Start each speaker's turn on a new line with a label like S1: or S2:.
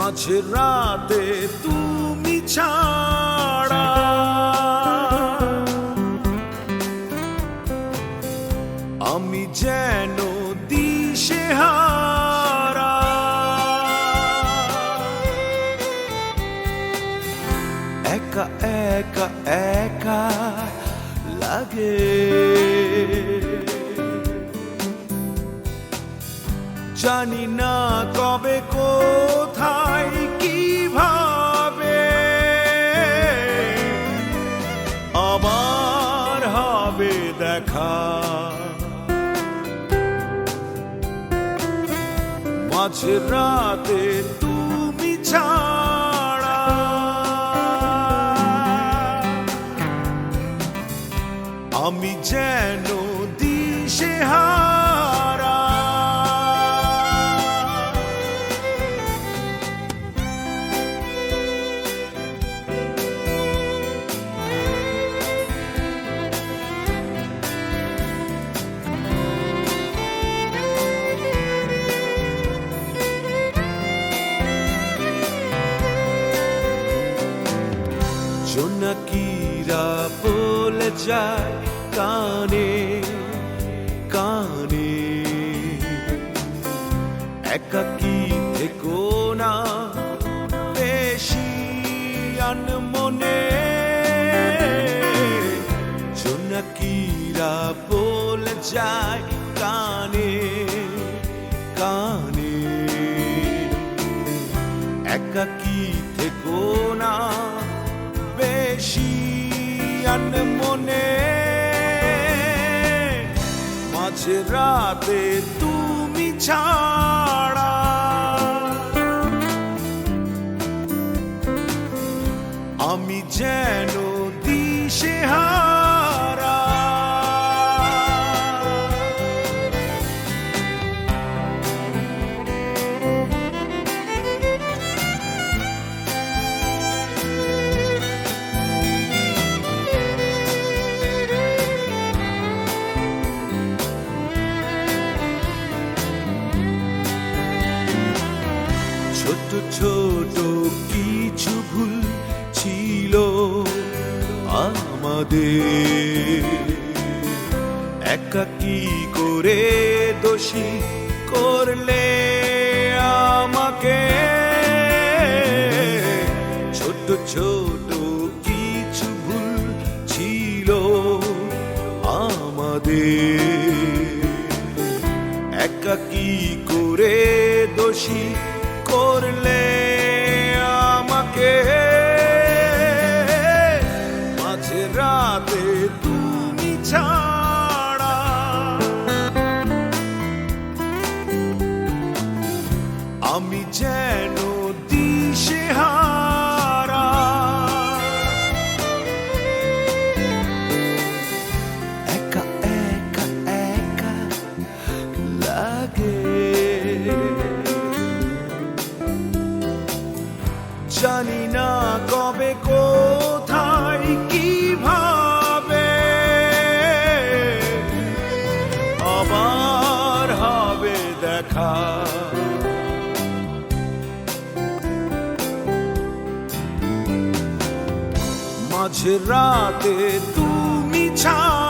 S1: মাঝে রাতে তুমি ছাড়া। আমি যেন লাগে। জানি না কবে কোথায় কীভাবে? আবার হবে দেখা। মাঝে রাতে তুমি ছাড়া। আমি যেন দিশে যায় কানে কানে। একাকি থেকো না, বেশি আনমনে জোনাকিরা বলে যায় কানে কানে। একাকি থেকো না মাঝে রাতে তুমি ছাড়া। আমি যেন ছোট কিছু ভুল ছিল আমাদের। একাকি করে দোষী করলে আমাকে? ছোট ছোট কিছু ভুল ছিল আমাদের। একাকি করে দোষী করলে আমাকে জানি না কবে কোথায় কীভাবে আবার হবে দেখা। মাঝে রাতে তুমি ছাড়া